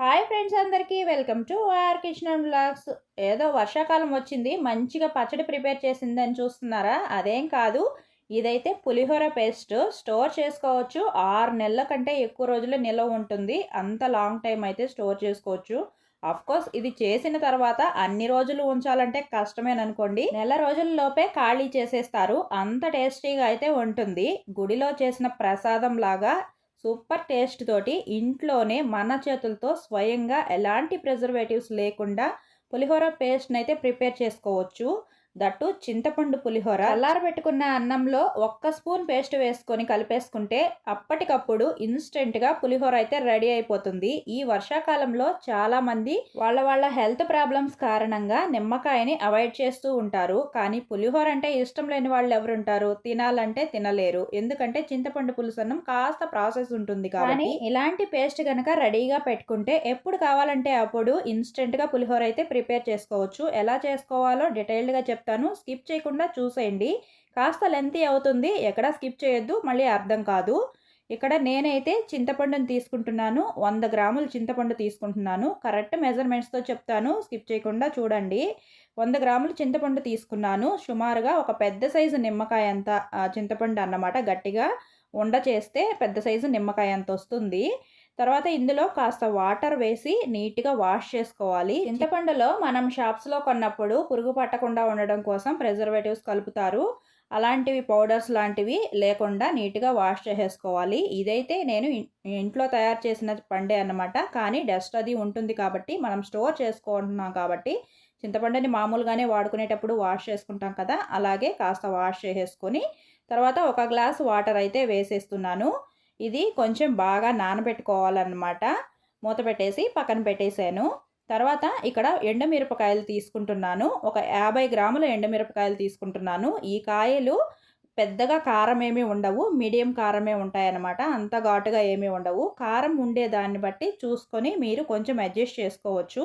Hi friends అందరికీ welcome to R Kishan blogs. ఏదో వర్షాకాలం వచ్చింది మంచిగా పచ్చడి ప్రిపేర్ చేసిందని చూస్తున్నారా? అదేం కాదు ఇదైతే పులిహోర పేస్ట్. స్టోర్ చేసుకోవచ్చు ఆరు నెలల కంటే ఎక్కువ రోజులు నిల్వ ఉంటుంది. అంత లాంగ్ టైం అయితే స్టోర్ చేసుకోవచ్చు. అఫ్ కోర్స్ ఇది చేసిన తర్వాత అన్ని రోజులు ఉంచాలంటే కష్టమేననుకోండి. నెల రోజుల లోపే ఖాళీ చేసేస్తారు. అంత టేస్టీగా అయితే ఉంటుంది. గుడిలో చేసిన ప్రసాదం లాగా సూపర్ టేస్ట్ తోటి ఇంట్లోనే మన చేతులతో స్వయంగా ఎలాంటి ప్రిజర్వేటివ్స్ లేకుండా పులిహోర పేస్ట్ని అయితే ప్రిపేర్ చేసుకోవచ్చు. దట్టు చింతపండు పులిహోర. అల్లారబెట్టుకున్న అన్నంలో ఒక్క స్పూన్ పేస్ట్ వేసుకొని కలిపేసుకుంటే అప్పటికప్పుడు ఇన్స్టెంట్గా పులిహోర అయితే రెడీ అయిపోతుంది. ఈ వర్షాకాలంలో చాలామంది వాళ్ళ వాళ్ళ హెల్త్ ప్రాబ్లమ్స్ కారణంగా నిమ్మకాయని అవాయిడ్ చేస్తూ ఉంటారు. కానీ పులిహోర అంటే ఇష్టం లేని వాళ్ళు ఎవరుంటారు? తినాలంటే తినలేరు. ఎందుకంటే చింతపండు పులుసు అన్నం కాస్త ప్రాసెస్ ఉంటుంది కానీ ఇలాంటి పేస్ట్ కనుక రెడీగా పెట్టుకుంటే ఎప్పుడు కావాలంటే అప్పుడు ఇన్స్టెంట్గా పులిహోర అయితే ప్రిపేర్ చేసుకోవచ్చు. ఎలా చేసుకోవాలో డీటెయిల్డ్గా చెప్తాను. చెప్తాను. స్కిప్ చేయకుండా చూసేయండి. కాస్త లెంతీ అవుతుంది. ఎక్కడ స్కిప్ చేయొద్దు. మళ్ళీ అర్థం కాదు. ఇక్కడ నేనైతే చింతపండుని తీసుకుంటున్నాను. వంద గ్రాములు చింతపండు తీసుకుంటున్నాను. కరెక్ట్ మెజర్మెంట్స్తో చెప్తాను. స్కిప్ చేయకుండా చూడండి. వంద గ్రాములు చింతపండు తీసుకున్నాను. సుమారుగా ఒక పెద్ద సైజు నిమ్మకాయ అంత చింతపండు అన్నమాట గట్టిగా. ఉండ చేస్తే పెద్ద సైజు నిమ్మకాయ అంత వస్తుంది. తర్వాత ఇందులో కాస్త వాటర్ వేసి నీట్గా వాష్ చేసుకోవాలి. చింతపండులో మనం షాప్స్లో కొన్నప్పుడు పురుగు పట్టకుండా ఉండడం కోసం ప్రిజర్వేటివ్స్ కలుపుతారు. అలాంటివి పౌడర్స్ లాంటివి లేకుండా నీట్గా వాష్ చేసేసుకోవాలి. ఇదైతే నేను ఇంట్లో తయారు చేసిన పండే అన్నమాట. కానీ డస్ట్ అది ఉంటుంది కాబట్టి మనం స్టోర్ చేసుకుంటున్నాం కాబట్టి చింతపండుని మామూలుగానే వాడుకునేటప్పుడు వాష్ చేసుకుంటాం కదా. అలాగే కాస్త వాష్ చేసేసుకొని తర్వాత ఒక గ్లాస్ వాటర్ అయితే వేసేస్తున్నాను. ఇది కొంచెం బాగా నానబెట్టుకోవాలన్నమాట. మూత పెట్టేసి పక్కన పెట్టేశాను. తర్వాత ఇక్కడ ఎండమిరపకాయలు తీసుకుంటున్నాను. ఒక యాభై గ్రాముల ఎండమిరపకాయలు తీసుకుంటున్నాను. ఈ కాయలు పెద్దగా కారం ఏమీ ఉండవు మీడియం కారమే ఉంటాయన్నమాట. అంత ఘాటుగా ఏమీ ఉండవు. కారం ఉండే దాన్ని బట్టి చూసుకొని మీరు కొంచెం అడ్జస్ట్ చేసుకోవచ్చు.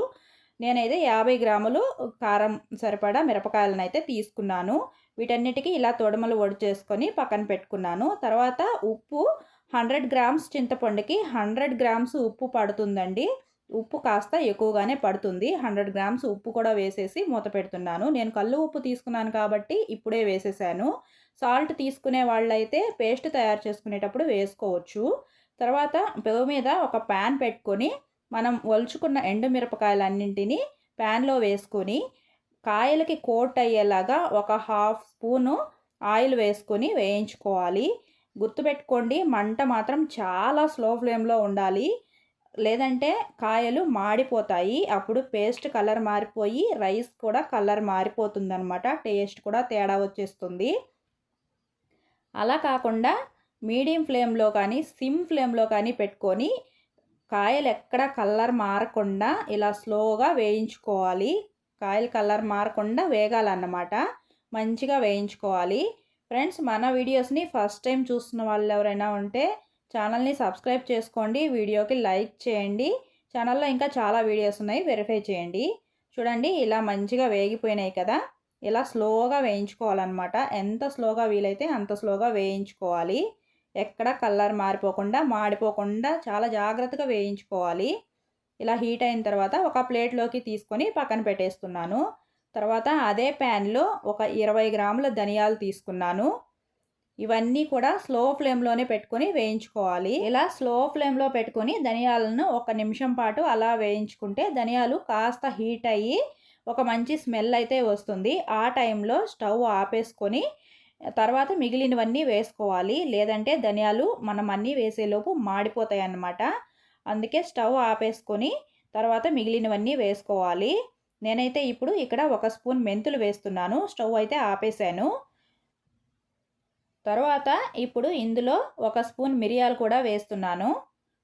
నేనైతే యాభై గ్రాములు కారం సరిపడా మిరపకాయలను అయితే తీసుకున్నాను. వీటన్నిటికీ ఇలా తొడమలు ఒడి చేసుకొని పక్కన పెట్టుకున్నాను. తర్వాత ఉప్పు హండ్రెడ్ గ్రామ్స్ చింతపండుకి హండ్రెడ్ గ్రామ్స్ ఉప్పు పడుతుందండి. ఉప్పు కాస్త ఎక్కువగానే పడుతుంది. హండ్రెడ్ గ్రామ్స్ ఉప్పు కూడా వేసేసి మూత పెడుతున్నాను. నేను కళ్ళు ఉప్పు తీసుకున్నాను కాబట్టి ఇప్పుడే వేసేసాను. సాల్ట్ తీసుకునే వాళ్ళైతే పేస్ట్ తయారు చేసుకునేటప్పుడు వేసుకోవచ్చు. తర్వాత పెవు మీద ఒక ప్యాన్ పెట్టుకొని మనం ఒలుచుకున్న ఎండుమిరపకాయలన్నింటినీ ప్యాన్లో వేసుకొని కాయలకి కోట్ అయ్యేలాగా ఒక హాఫ్ స్పూను ఆయిల్ వేసుకొని వేయించుకోవాలి. గుర్తుపెట్టుకోండి మంట మాత్రం చాలా స్లో ఫ్లేమ్లో ఉండాలి. లేదంటే కాయలు మాడిపోతాయి. అప్పుడు పేస్ట్ కలర్ మారిపోయి రైస్ కూడా కలర్ మారిపోతుందనమాట టేస్ట్ కూడా తేడా వచ్చేస్తుంది. అలా కాకుండా మీడియం ఫ్లేమ్లో కానీ సిమ్ ఫ్లేమ్లో కానీ పెట్టుకొని కాయలు ఎక్కడ కలర్ మారకుండా ఇలా స్లోగా వేయించుకోవాలి. కాయలు కలర్ మారకుండా వేగాలన్నమాట. మంచిగా వేయించుకోవాలి. ఫ్రెండ్స్ మన వీడియోస్ని ఫస్ట్ టైం చూస్తున్న వాళ్ళు ఎవరైనా ఉంటే ఛానల్ని సబ్స్క్రైబ్ చేసుకోండి వీడియోకి లైక్ చేయండి. ఛానల్లో ఇంకా చాలా వీడియోస్ ఉన్నాయి వెరిఫై చేయండి. చూడండి ఇలా మంచిగా వేగిపోయినాయి కదా. ఇలా స్లోగా వేయించుకోవాలన్నమాట. ఎంత స్లోగా వీలైతే అంత స్లోగా వేయించుకోవాలి. ఎక్కడ కలర్ మారిపోకుండా మాడిపోకుండా చాలా జాగ్రత్తగా వేయించుకోవాలి. ఇలా హీట్ అయిన తర్వాత ఒక ప్లేట్లోకి తీసుకొని పక్కన పెట్టేస్తున్నాను. తర్వాత అదే ప్యాన్లో ఒక ఇరవై గ్రాముల ధనియాలు తీసుకున్నాను. ఇవన్నీ కూడా స్లో ఫ్లేమ్లోనే పెట్టుకొని వేయించుకోవాలి. ఇలా స్లో ఫ్లేమ్లో పెట్టుకొని ధనియాలను ఒక నిమిషం పాటు అలా వేయించుకుంటే ధనియాలు కాస్త హీట్ అయ్యి ఒక మంచి స్మెల్ అయితే వస్తుంది. ఆ టైంలో స్టవ్ ఆపేసుకొని తర్వాత మిగిలినవన్నీ వేసుకోవాలి. లేదంటే ధనియాలు మనం అన్నీ వేసేలోపు మాడిపోతాయి అన్నమాట అందుకే స్టవ్ ఆపేసుకొని తర్వాత మిగిలినవన్నీ వేసుకోవాలి. నేనైతే ఇప్పుడు ఇక్కడ ఒక స్పూన్ మెంతులు వేస్తున్నాను. స్టవ్ అయితే ఆపేసాను తర్వాత ఇప్పుడు ఇందులో ఒక స్పూన్ మిరియాలు కూడా వేస్తున్నాను.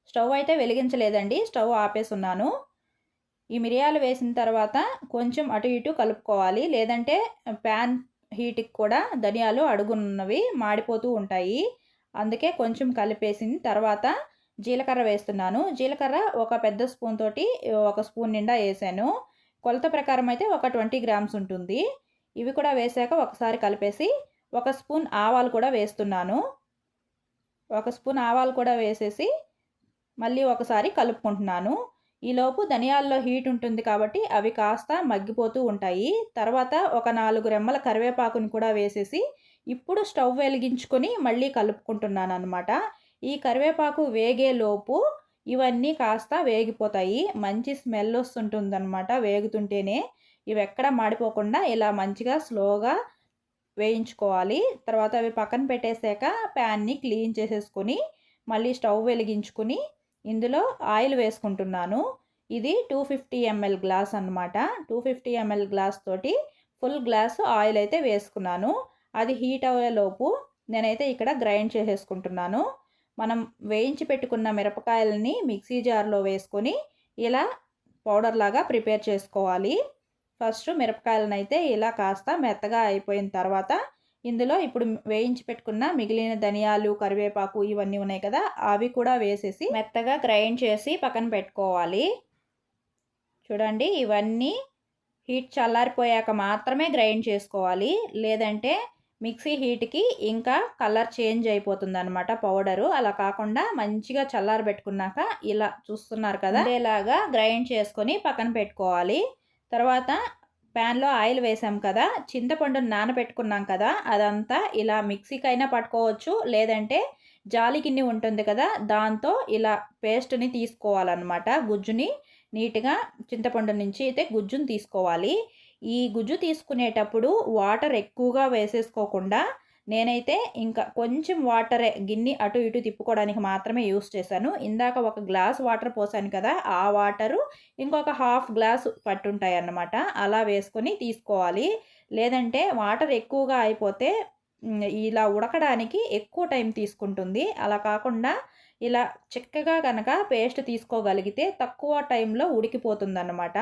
స్టవ్ అయితే వెలిగించలేదండి. స్టవ్ ఆపేసున్నాను ఈ మిరియాలు వేసిన తర్వాత కొంచెం అటు ఇటు కలుపుకోవాలి. లేదంటే ప్యాన్ హీట్కి కూడా ధనియాలు అడుగున్నవి మాడిపోతూ ఉంటాయి. అందుకే కొంచెం కలిపేసిన తర్వాత జీలకర్ర వేస్తున్నాను. జీలకర్ర ఒక పెద్ద స్పూన్ తోటి ఒక స్పూన్ నిండా వేసాను. కొలత ప్రకారం అయితే ఒక ట్వంటీ గ్రామ్స్ ఉంటుంది. ఇవి కూడా వేసాక ఒకసారి కలిపేసి ఒక స్పూన్ ఆవాలు కూడా వేస్తున్నాను. ఒక స్పూన్ ఆవాలు కూడా వేసేసి మళ్ళీ ఒకసారి కలుపుకుంటున్నాను. ఈలోపు ధనియాల్లో హీట్ ఉంటుంది కాబట్టి అవి కాస్త మగ్గిపోతూ ఉంటాయి. తర్వాత ఒక నాలుగు రెమ్మల కరివేపాకుని కూడా వేసేసి ఇప్పుడు స్టవ్ వెలిగించుకొని మళ్ళీ కలుపుకుంటున్నాను అనమాట ఈ కరివేపాకు వేగేలోపు ఇవన్నీ కాస్త వేగిపోతాయి. మంచి స్మెల్ వస్తుంటుందన్నమాట వేగుతుంటేనే. ఇవి ఎక్కడ మాడిపోకుండా ఇలా మంచిగా స్లోగా వేయించుకోవాలి. తర్వాత అవి పక్కన పెట్టేసాక ప్యాన్ని క్లీన్ చేసేసుకొని మళ్ళీ స్టవ్ వెలిగించుకుని ఇందులో ఆయిల్ వేసుకుంటున్నాను. ఇది టూ ఫిఫ్టీ ఎంఎల్ గ్లాస్ అనమాట టూ ఫిఫ్టీ ఎంఎల్ గ్లాస్ తోటి ఫుల్ గ్లాస్ ఆయిల్ అయితే వేసుకున్నాను. అది హీట్ అయ్యేలోపు నేనైతే ఇక్కడ గ్రైండ్ చేసేసుకుంటున్నాను. మనం వేయించి పెట్టుకున్న మిరపకాయలని మిక్సీ జార్లో వేసుకొని ఇలా పౌడర్ లాగా ప్రిపేర్ చేసుకోవాలి. ఫస్ట్ మిరపకాయలను అయితే ఇలా కాస్త మెత్తగా అయిపోయిన తర్వాత ఇందులో ఇప్పుడు వేయించి పెట్టుకున్న మిగిలిన ధనియాలు కరివేపాకు ఇవన్నీ ఉన్నాయి కదా అవి కూడా వేసేసి మెత్తగా గ్రైండ్ చేసి పక్కన పెట్టుకోవాలి. చూడండి ఇవన్నీ హీట్ చల్లారిపోయాక మాత్రమే గ్రైండ్ చేసుకోవాలి. లేదంటే మిక్సీ హీట్కి ఇంకా కలర్ చేంజ్ అయిపోతుంది అనమాట పౌడరు. అలా కాకుండా మంచిగా చల్లారబెట్టుకున్నాక ఇలా చూస్తున్నారు కదా ఇలాగా గ్రైండ్ చేసుకొని పక్కన పెట్టుకోవాలి. తర్వాత ప్యాన్లో ఆయిల్ వేసాం కదా చింతపండు నానబెట్టుకున్నాం కదా అదంతా ఇలా మిక్సీకైనా పట్టుకోవచ్చు. లేదంటే జాలి గిన్నె ఉంటుంది కదా దాంతో ఇలా పేస్ట్ని తీసుకోవాలన్నమాట. గుజ్జుని నీట్గా చింతపండు నుంచి అయితే గుజ్జుని తీసుకోవాలి. ఈ గుజ్జు తీసుకునేటప్పుడు వాటర్ ఎక్కువగా వేసేసుకోకుండా నేనైతే ఇంకా కొంచెం వాటరే గిన్నె అటు ఇటు తిప్పుకోవడానికి మాత్రమే యూస్ చేశాను. ఇందాక ఒక గ్లాస్ వాటర్ పోసాను కదా ఆ వాటరు ఇంకొక హాఫ్ గ్లాస్ పట్టుంటాయి అన్నమాట అలా వేసుకొని తీసుకోవాలి. లేదంటే వాటర్ ఎక్కువగా అయిపోతే ఇలా ఉడకడానికి ఎక్కువ టైం తీసుకుంటుంది. అలా కాకుండా ఇలా చిక్కగా కనుక పేస్ట్ తీసుకోగలిగితే తక్కువ టైంలో ఉడికిపోతుంది అన్నమాట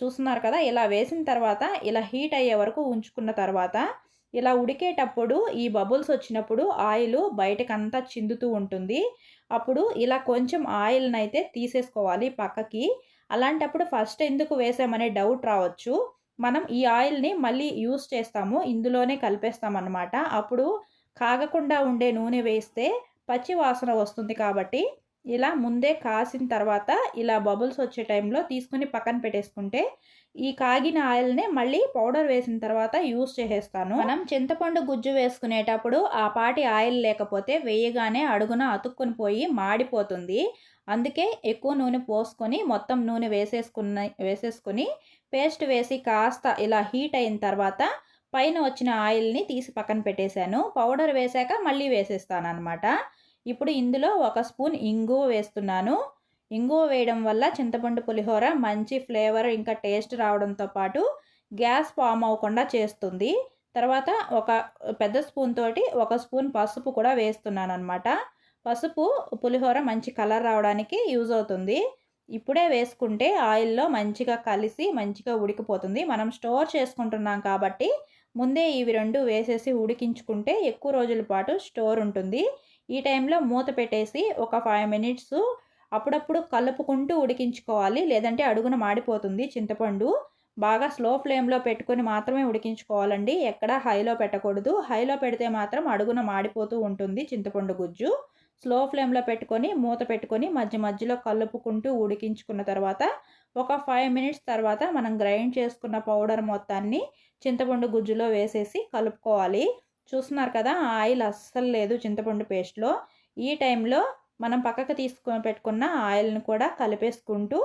చూస్తున్నారు కదా ఇలా వేసిన తర్వాత ఇలా హీట్ అయ్యే వరకు ఉంచుకున్న తర్వాత ఇలా ఉడికేటప్పుడు ఈ బబుల్స్ వచ్చినప్పుడు ఆయిల్ బయటకంతా చిందుతూ ఉంటుంది. అప్పుడు ఇలా కొంచెం ఆయిల్ని అయితే తీసేసుకోవాలి పక్కకి. అలాంటప్పుడు ఫస్ట్ ఎందుకు వేసామనే డౌట్ రావచ్చు. మనం ఈ ఆయిల్ని మళ్ళీ యూస్ చేస్తాము ఇందులోనే కలిపేస్తామన్నమాట. అప్పుడు కాగకుండా ఉండే నూనె వేస్తే పచ్చి వాసన వస్తుంది కాబట్టి ఇలా ముందే కాసిన తర్వాత ఇలా బబుల్స్ వచ్చే టైంలో తీసుకుని పక్కన పెట్టేసుకుంటే ఈ కాగిన ఆయిల్నే మళ్ళీ పౌడర్ వేసిన తర్వాత యూస్ చేసేస్తాను. మనం చింతపండు గుజ్జు వేసుకునేటప్పుడు ఆ పాటి ఆయిల్ లేకపోతే వేయగానే అడుగున అతుక్కుని పోయి మాడిపోతుంది. అందుకే ఎక్కువ నూనె పోసుకొని మొత్తం నూనె వేసేసుకున్న వేసేసుకుని పేస్ట్ వేసి కాస్త ఇలా హీట్ అయిన తర్వాత పైన వచ్చిన ఆయిల్ని తీసి పక్కన పెట్టేశాను. పౌడర్ వేశాక మళ్ళీ వేసేస్తాను అనమాట ఇప్పుడు ఇందులో ఒక స్పూన్ ఇంగువ వేస్తున్నాను. ఇంగువ వేయడం వల్ల చింతపండు పులిహోర మంచి ఫ్లేవర్ ఇంకా టేస్ట్ రావడంతో పాటు గ్యాస్ ఫామ్ అవ్వకుండా చేస్తుంది. తర్వాత ఒక పెద్ద స్పూన్ తోటి ఒక స్పూన్ పసుపు కూడా వేస్తున్నాను అనమాట పసుపు పులిహోర మంచి కలర్ రావడానికి యూజ్ అవుతుంది. ఇప్పుడే వేసుకుంటే ఆయిల్లో మంచిగా కలిసి మంచిగా ఉడికిపోతుంది. మనం స్టోర్ చేసుకుంటున్నాం కాబట్టి ముందే ఇవి రెండు వేసేసి ఉడికించుకుంటే ఎక్కువ రోజుల పాటు స్టోర్ ఉంటుంది. ఈ టైంలో మూత పెట్టేసి ఒక ఫైవ్ మినిట్స్ అప్పుడప్పుడు కలుపుకుంటూ ఉడికించుకోవాలి. లేదంటే అడుగున మాడిపోతుంది చింతపండు. బాగా స్లో ఫ్లేమ్లో పెట్టుకొని మాత్రమే ఉడికించుకోవాలండి. ఎక్కడ హైలో పెట్టకూడదు. హైలో పెడితే మాత్రం అడుగున మాడిపోతూ ఉంటుంది చింతపండు గుజ్జు. స్లో ఫ్లేమ్లో పెట్టుకొని మూత పెట్టుకొని మధ్య మధ్యలో కలుపుకుంటూ ఉడికించుకున్న తర్వాత ఒక ఫైవ్ మినిట్స్ తర్వాత మనం గ్రైండ్ చేసుకున్న పౌడర్ మొత్తాన్ని చింతపండు గుజ్జులో వేసేసి కలుపుకోవాలి. చూస్తున్నారు కదా ఆయిల్ అస్సలు లేదు చింతపండు పేస్ట్లో. ఈ టైంలో మనం పక్కకు తీసుకు పెట్టుకున్న ఆయిల్ని కూడా కలిపేసుకుంటూ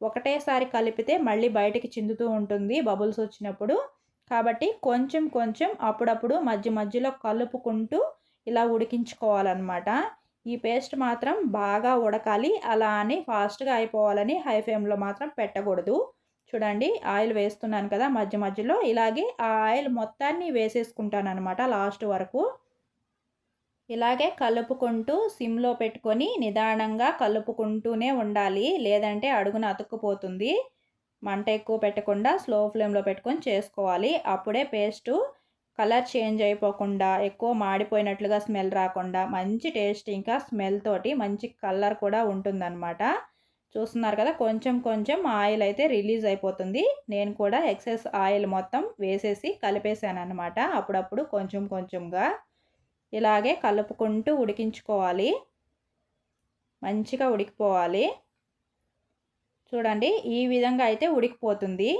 ఒకటేసారి కలిపితే మళ్ళీ బయటికి చిందుతూ ఉంటుంది బబుల్స్ వచ్చినప్పుడు. కాబట్టి కొంచెం కొంచెం అప్పుడప్పుడు మధ్య మధ్యలో కలుపుకుంటూ ఇలా ఉడికించుకోవాలన్నమాట. ఈ పేస్ట్ మాత్రం బాగా ఉడకాలి అలా అని ఫాస్ట్గా అయిపోవాలని హై ఫ్లేమ్లో మాత్రం పెట్టకూడదు. చూడండి ఆయిల్ వేస్తున్నాను కదా మధ్య మధ్యలో. ఇలాగే ఆ ఆయిల్ మొత్తాన్ని వేసేసుకుంటాను అనమాట లాస్ట్ వరకు. ఇలాగే కలుపుకుంటూ సిమ్లో పెట్టుకొని నిదానంగా కలుపుకుంటూనే ఉండాలి. లేదంటే అడుగున అతుక్కుపోతుంది. మంట ఎక్కువ పెట్టకుండా స్లో ఫ్లేమ్లో పెట్టుకొని చేసుకోవాలి. అప్పుడే పేస్టు కలర్ చేంజ్ అయిపోకుండా ఎక్కువ మాడిపోయినట్లుగా స్మెల్ రాకుండా మంచి టేస్ట్ ఇంకా స్మెల్ తోటి మంచి కలర్ కూడా ఉంటుందన్నమాట. చూస్తున్నారు కదా కొంచెం కొంచెం ఆయిల్ అయితే రిలీజ్ అయిపోతుంది. నేను కూడా ఎక్సెస్ ఆయిల్ మొత్తం వేసేసి కలిపేసాను అనమాట అప్పుడప్పుడు కొంచెం కొంచెంగా ఇలాగే కలుపుకుంటూ ఉడికించుకోవాలి. మంచిగా ఉడికిపోవాలి. చూడండి ఈ విధంగా అయితే ఉడికిపోతుంది.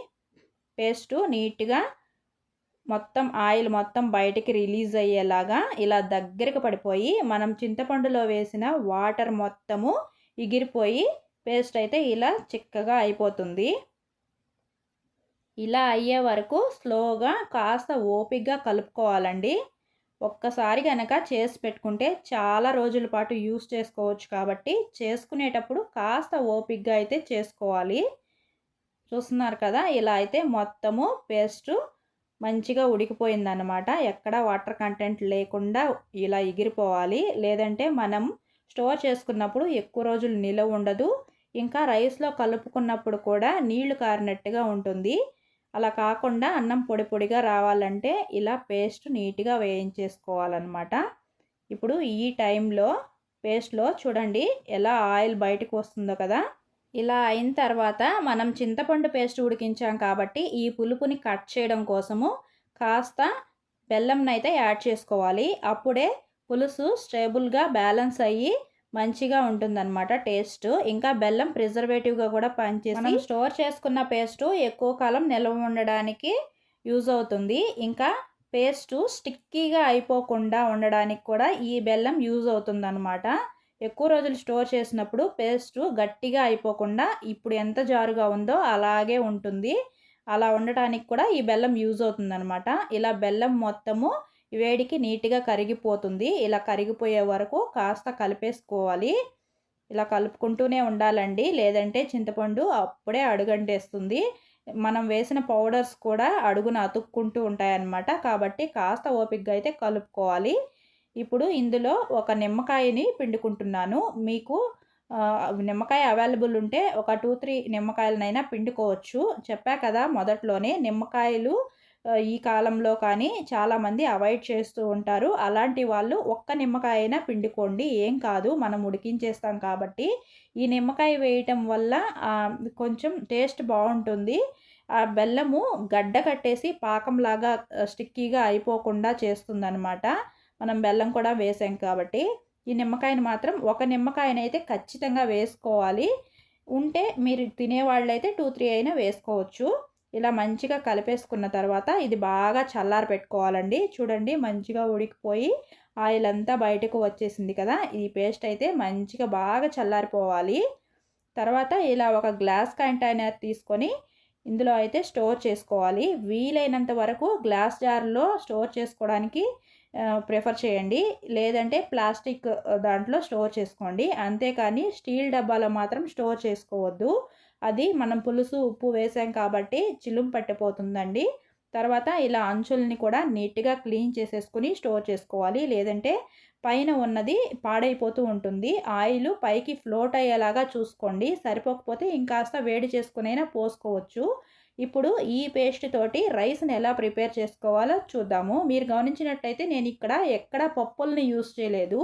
పేస్టు నీట్గా మొత్తం ఆయిల్ మొత్తం బయటికి రిలీజ్ అయ్యేలాగా ఇలా దగ్గరికి పడిపోయి మనం చింతపండులో వేసిన వాటర్ మొత్తము ఎగిరిపోయి పేస్ట్ అయితే ఇలా చిక్కగా అయిపోతుంది. ఇలా అయ్యే వరకు స్లోగా కాస్త ఓపిగ్గా కలుపుకోవాలండి. ఒక్కసారి కనుక చేసి పెట్టుకుంటే చాలా రోజుల పాటు యూస్ చేసుకోవచ్చు కాబట్టి చేసుకునేటప్పుడు కాస్త ఓపిగ్గా అయితే చేసుకోవాలి. చూస్తున్నారు కదా ఇలా అయితే మొత్తము పేస్టు మంచిగా ఉడికిపోయిందనమాట ఎక్కడ వాటర్ కంటెంట్ లేకుండా ఇలా ఎగిరిపోవాలి. లేదంటే మనం స్టోర్ చేసుకున్నప్పుడు ఎక్కువ రోజులు నిలవ ఉండదు. ఇంకా రైస్లో కలుపుకున్నప్పుడు కూడా నీళ్ళు కారినట్టుగా ఉంటుంది. అలా కాకుండా అన్నం పొడి పొడిగా రావాలంటే ఇలా పేస్ట్ నీట్గా వేయించేసుకోవాలన్నమాట. ఇప్పుడు ఈ టైంలో పేస్ట్లో చూడండి ఎలా ఆయిల్ బయటకు వస్తుందో కదా. ఇలా అయిన తర్వాత మనం చింతపండు పేస్ట్ ఉడికించాం కాబట్టి ఈ పులుపుని కట్ చేయడం కోసము కాస్త బెల్లంనైతే యాడ్ చేసుకోవాలి. అప్పుడే పులుసు స్టేబుల్గా బ్యాలెన్స్ అయ్యి మంచిగా ఉంటుందన్నమాట టేస్ట్. ఇంకా బెల్లం ప్రిజర్వేటివ్గా కూడా పనిచేసి మనం స్టోర్ చేసుకున్న పేస్టు ఎక్కువ కాలం నిల్వ ఉండడానికి యూజ్ అవుతుంది. ఇంకా పేస్టు స్టిక్కీగా అయిపోకుండా ఉండడానికి కూడా ఈ బెల్లం యూజ్ అవుతుందన్నమాట. ఎక్కువ రోజులు స్టోర్ చేసినప్పుడు పేస్ట్ గట్టిగా అయిపోకుండా ఇప్పుడు ఎంత జారుగా ఉందో అలాగే ఉంటుంది. అలా ఉండటానికి కూడా ఈ బెల్లం యూజ్ అవుతుందన్నమాట. ఇలా బెల్లం మొత్తము వేడికి నీట్గా కరిగిపోతుంది. ఇలా కరిగిపోయే వరకు కాస్త కలిపేసుకోవాలి. ఇలా కలుపుకుంటూనే ఉండాలండి. లేదంటే చింతపండు అప్పుడే అడుగంటేస్తుంది. మనం వేసిన పౌడర్స్ కూడా అడుగున అతుక్కుంటూ ఉంటాయన్నమాట. కాబట్టి కాస్త ఓపిక్గా అయితే కలుపుకోవాలి. ఇప్పుడు ఇందులో ఒక నిమ్మకాయని పిండుకుంటున్నాను. మీకు నిమ్మకాయ అవైలబుల్ ఉంటే ఒక టూ త్రీ నిమ్మకాయలనైనా పిండుకోవచ్చు. చెప్పా కదా మొదట్లోనే నిమ్మకాయలు ఈ కాలంలో కానీ చాలామంది అవాయిడ్ చేస్తూ ఉంటారు. అలాంటి వాళ్ళు ఒక్క నిమ్మకాయ అయినా పిండుకోండి. ఏం కాదు మనం ఉడికించేస్తాం కాబట్టి. ఈ నిమ్మకాయ వేయటం వల్ల కొంచెం టేస్ట్ బాగుంటుంది. ఆ బెల్లము గడ్డ కట్టేసి పాకంలాగా స్టిక్కీగా అయిపోకుండా చేస్తుందనమాట మనం బెల్లం కూడా వేసాం కాబట్టి. ఈ నిమ్మకాయని మాత్రం ఒక నిమ్మకాయనైతే ఖచ్చితంగా వేసుకోవాలి. ఉంటే మీరు తినేవాళ్ళైతే టూ త్రీ అయినా వేసుకోవచ్చు. ఇలా మంచిగా కలిపేసుకున్న తర్వాత ఇది బాగా చల్లారి పెట్టుకోవాలండి. చూడండి మంచిగా ఉడికిపోయి ఆయిల్ అంతా బయటకు వచ్చేసింది కదా. ఈ పేస్ట్ అయితే మంచిగా బాగా చల్లారిపోవాలి. తర్వాత ఇలా ఒక గ్లాస్ కంటైనర్ తీసుకొని ఇందులో అయితే స్టోర్ చేసుకోవాలి. వీలైనంత వరకు గ్లాస్ జార్లో స్టోర్ చేసుకోవడానికి ప్రిఫర్ చేయండి. లేదంటే ప్లాస్టిక్ దాంట్లో స్టోర్ చేసుకోండి. అంతేకాని స్టీల్ డబ్బాలో మాత్రం స్టోర్ చేసుకోవద్దు. అది మనం పులుసు ఉప్పు వేసాం కాబట్టి చిలుం పట్టిపోతుందండి. తర్వాత ఇలా అంచుల్ని కూడా నీట్గా క్లీన్ చేసేసుకుని స్టోర్ చేసుకోవాలి. లేదంటే పైన ఉన్నది పాడైపోతూ ఉంటుంది. ఆయిల్ పైకి ఫ్లోట్ అయ్యేలాగా చూసుకోండి. సరిపోకపోతే ఇంకాస్త వేడి చేసుకునైనా పోసుకోవచ్చు. ఇప్పుడు ఈ పేస్ట్ తోటి రైస్ని ఎలా ప్రిపేర్ చేసుకోవాలో చూద్దాము. మీరు గమనించినట్టయితే నేను ఇక్కడ ఎక్కడ పప్పుల్ని యూస్ చేయలేదు.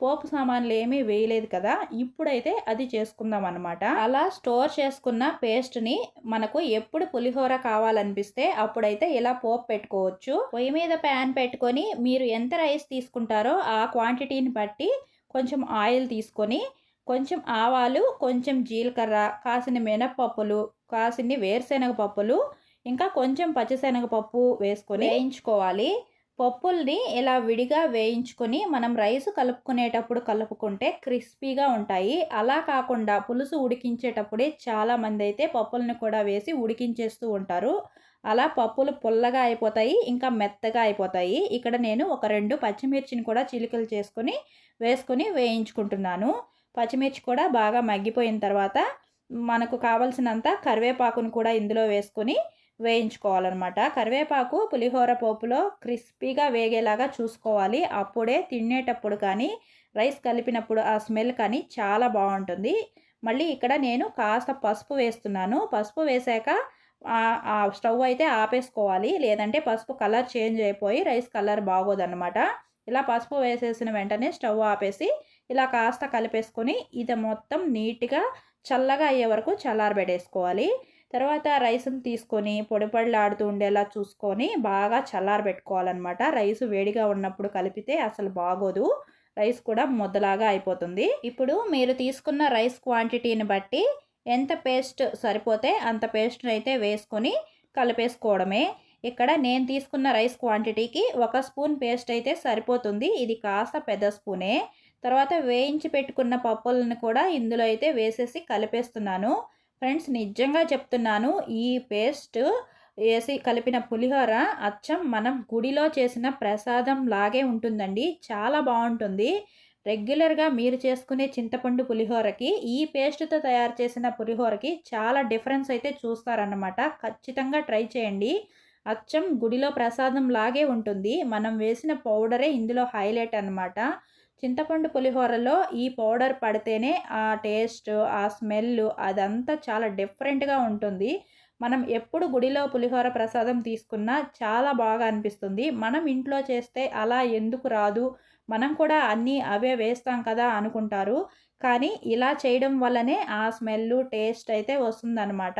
పోపు సామాన్లు ఏమీ వేయలేదు కదా ఇప్పుడైతే అది చేసుకుందాం అనమాట అలా స్టోర్ చేసుకున్న పేస్ట్ని మనకు ఎప్పుడు పులిహోర కావాలనిపిస్తే అప్పుడైతే ఇలా పోపు పెట్టుకోవచ్చు. పొయ్యి మీద ప్యాన్ పెట్టుకొని మీరు ఎంత రైస్ తీసుకుంటారో ఆ క్వాంటిటీని బట్టి కొంచెం ఆయిల్ తీసుకొని కొంచెం ఆవాలు కొంచెం జీలకర్ర కాసిన మినప్పప్పులు కాసిన్ని వేరుశనగ పప్పులు ఇంకా కొంచెం పచ్చిశనగపప్పు వేసుకొని వేయించుకోవాలి. పప్పుల్ని ఇలా విడిగా వేయించుకొని మనం రైస్ కలుపుకునేటప్పుడు కలుపుకుంటే క్రిస్పీగా ఉంటాయి. అలా కాకుండా పులుసు ఉడికించేటప్పుడే చాలామంది అయితే పప్పుల్ని కూడా వేసి ఉడికించేస్తూ ఉంటారు. అలా పప్పులు పుల్లగా అయిపోతాయి ఇంకా మెత్తగా అయిపోతాయి. ఇక్కడ నేను ఒక రెండు పచ్చిమిర్చిని కూడా చిలుకలు చేసుకొని వేసుకొని వేయించుకుంటున్నాను. పచ్చిమిర్చి కూడా బాగా మగ్గిపోయిన తర్వాత మనకు కావలసినంత కరివేపాకును కూడా ఇందులో వేసుకొని వేయించుకోవాలన్నమాట. కరివేపాకు పులిహోర పోపులో క్రిస్పీగా వేగేలాగా చూసుకోవాలి. అప్పుడే తినేటప్పుడు కానీ రైస్ కలిపినప్పుడు ఆ స్మెల్ కానీ చాలా బాగుంటుంది. మళ్ళీ ఇక్కడ నేను కాస్త పసుపు వేస్తున్నాను. పసుపు వేసాక ఆ స్టవ్ అయితే ఆపేసుకోవాలి. లేదంటే పసుపు కలర్ చేంజ్ అయిపోయి రైస్ కలర్ బాగోదన్నమాట. ఇలా పసుపు వేసేసిన వెంటనే స్టవ్ ఆపేసి ఇలా కాస్త కలిపేసుకొని ఇది మొత్తం నీట్గా చల్లగా అయ్యే వరకు చల్లారబెట్టేసుకోవాలి. తర్వాత రైస్ని తీసుకొని పొడి ఉండేలా చూసుకొని బాగా చల్లారబెట్టుకోవాలన్నమాట రైస్ వేడిగా ఉన్నప్పుడు కలిపితే అసలు బాగోదు. రైస్ కూడా ముద్దలాగా అయిపోతుంది. ఇప్పుడు మీరు తీసుకున్న రైస్ క్వాంటిటీని బట్టి ఎంత పేస్ట్ సరిపోతే అంత పేస్ట్ని అయితే వేసుకొని కలిపేసుకోవడమే. ఇక్కడ నేను తీసుకున్న రైస్ క్వాంటిటీకి ఒక స్పూన్ పేస్ట్ అయితే సరిపోతుంది. ఇది కాస్త పెద్ద స్పూనే. తర్వాత వేయించి పెట్టుకున్న పప్పులను కూడా ఇందులో అయితే వేసేసి కలిపేస్తున్నాను. ఫ్రెండ్స్ నిజంగా చెప్తున్నాను ఈ పేస్ట్ వేసి కలిపిన పులిహోర అచ్చం మనం గుడిలో చేసిన ప్రసాదం లాగే ఉంటుందండి. చాలా బాగుంటుంది. రెగ్యులర్గా మీరు చేసుకునే చింతపండు పులిహోరకి ఈ పేస్ట్తో తయారు చేసిన పులిహోరకి చాలా డిఫరెన్స్ అయితే చూస్తారన్నమాట. ఖచ్చితంగా ట్రై చేయండి. అచ్చం గుడిలో ప్రసాదం లాగే ఉంటుంది. మనం వేసిన పౌడరే ఇందులో హైలైట్ అనమాట చింతపండు పులిహోరలో ఈ పౌడర్ పడితేనే ఆ టేస్ట్ ఆ స్మెల్ అదంతా చాలా డిఫరెంట్గా ఉంటుంది. మనం ఎప్పుడు గుడిలో పులిహోర ప్రసాదం తీసుకున్నా చాలా బాగా అనిపిస్తుంది. మనం ఇంట్లో చేస్తే అలా ఎందుకు రాదు? మనం కూడా అన్నీ అవే వేస్తాం కదా అనుకుంటారు. కానీ ఇలా చేయడం వల్లనే ఆ స్మెల్ టేస్ట్ అయితే వస్తుందన్నమాట.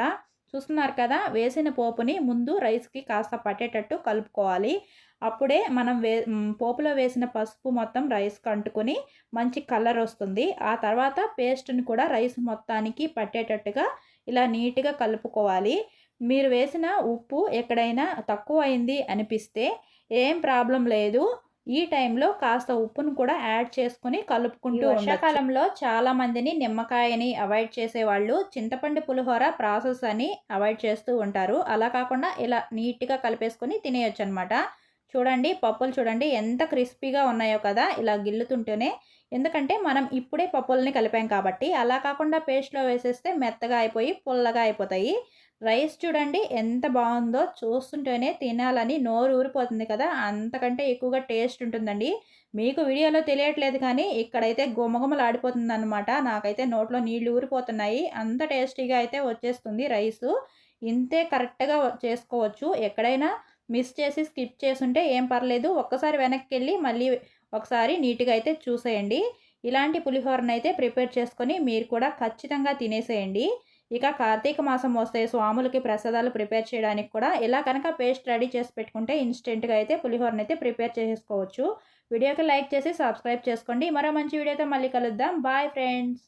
చూస్తున్నారు కదా వేసిన పోపుని ముందు రైస్కి కాస్త పట్టేటట్టు కలుపుకోవాలి. అప్పుడే మనం వే పోపులో వేసిన పసుపు మొత్తం రైస్కి అంటుకొని మంచి కలర్ వస్తుంది. ఆ తర్వాత పేస్ట్ని కూడా రైస్ మొత్తానికి పట్టేటట్టుగా ఇలా నీట్గా కలుపుకోవాలి. మీరు వేసిన ఉప్పు ఎక్కడైనా తక్కువ అయింది అనిపిస్తే ఏం ప్రాబ్లం లేదు. ఈ టైంలో కాస్త ఉప్పును కూడా యాడ్ చేసుకుని కలుపుకుంటూ వర్షాకాలంలో చాలా మందిని నిమ్మకాయని అవాయిడ్ చేసేవాళ్ళు చింతపండు పులిహోర ప్రాసెస్ అని అవాయిడ్ చేస్తూ ఉంటారు. అలా కాకుండా ఇలా నీట్గా కలిపేసుకొని తినేయచ్చు అనమాట చూడండి పప్పులు చూడండి ఎంత క్రిస్పీగా ఉన్నాయో కదా ఇలా గిల్లుతుంటేనే. ఎందుకంటే మనం ఇప్పుడే పప్పుల్ని కలిపాం కాబట్టి అలా కాకుండా పేస్ట్లో వేసేస్తే మెత్తగా అయిపోయి పుల్లగా అయిపోతాయి. రైస్ చూడండి ఎంత బాగుందో చూస్తుంటేనే తినాలని నోరు ఊరిపోతుంది కదా అంతకంటే ఎక్కువగా టేస్ట్ ఉంటుందండి. మీకు వీడియోలో తెలియట్లేదు కానీ ఇక్కడైతే గుమగుమలాడిపోతుంది అనమాట నాకైతే నోట్లో నీళ్ళు ఊరిపోతున్నాయి. అంత టేస్టీగా అయితే వచ్చేస్తుంది రైసు. ఇంతే కరెక్ట్గా చేసుకోవచ్చు. ఎక్కడైనా మిస్ చేసి స్కిప్ చేసుంటే ఏం పర్లేదు. ఒక్కసారి వెనక్కి వెళ్ళి మళ్ళీ ఒకసారి నీట్గా అయితే చూసేయండి. ఇలాంటి పులిహోరను అయితే ప్రిపేర్ చేసుకొని మీరు కూడా ఖచ్చితంగా తినేసేయండి. ఇక కార్తీక మాసం వస్తే స్వాములకి ప్రసాదాలు ప్రిపేర్ చేయడానికి కూడా ఇలా కనుక పేస్ట్ రెడీ చేసి పెట్టుకుంటే ఇన్స్టెంట్గా అయితే పులిహోరని అయితే ప్రిపేర్ చేసుకోవచ్చు వీడియోకి లైక్ చేసి సబ్స్క్రైబ్ చేసుకోండి. మరో మంచి వీడియోతో మళ్ళీ కలుద్దాం. Bye friends.